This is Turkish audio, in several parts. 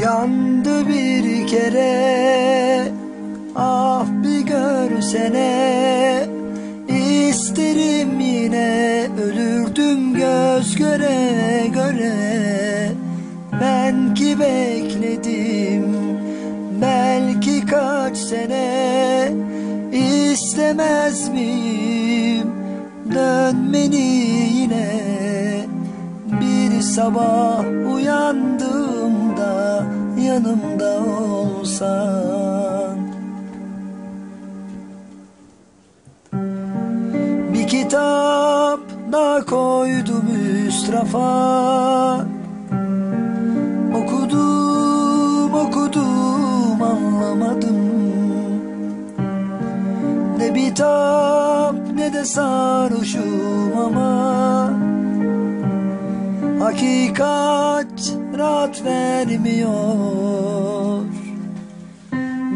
Yandı bir kere Ah bir görsene. İsterim yine ölürdüm göz göre göre. Ben ki bekledim belki kaç sene. İstemez miyim dönmeni yine? Bir sabah uyandığımda yanımda olsan. Bir kitap da koydum üst rafa Okudum okudum anlamadım. Ne bitap ne de sarhoşum ama. Hakikat rahat vermiyor.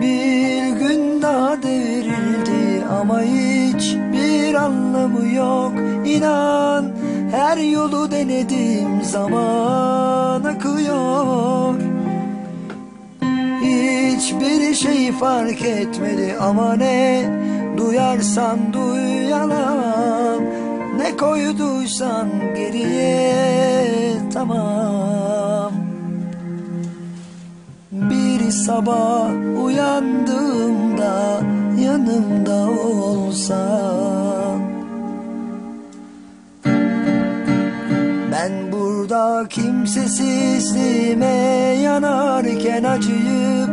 Bir gün daha devrildi ama hiç bir anlamı yok. İnan her yolu denedim zaman akıyor. Hiçbir şey fark etmedi ama ne Duyarsan duy yalan Ne koyduysan geriye tamam sabah uyandığımda yanımda olsan Ben burada kimsesizliğime yanarken acıyıp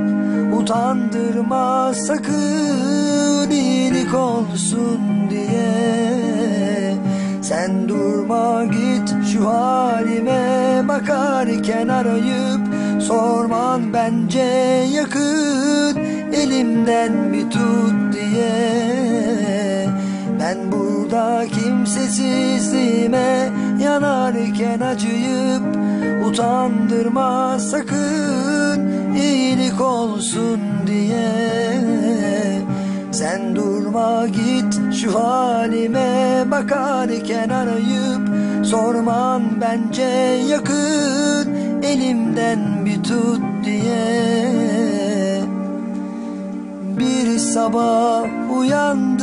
Utandırma sakın iyilik olsun diye. Sen durma git şu halime bakarken arayıp Sorman bence yakın elimden bir tut diye. Ben burada kimsesizliğime yanarken acıyıp Utandırma sakın iyilik olsun diye. Sen durma git şu halime bakarken arayıp Sorman bence yakın elimden bir tut diye. Bir sabah uyandığımda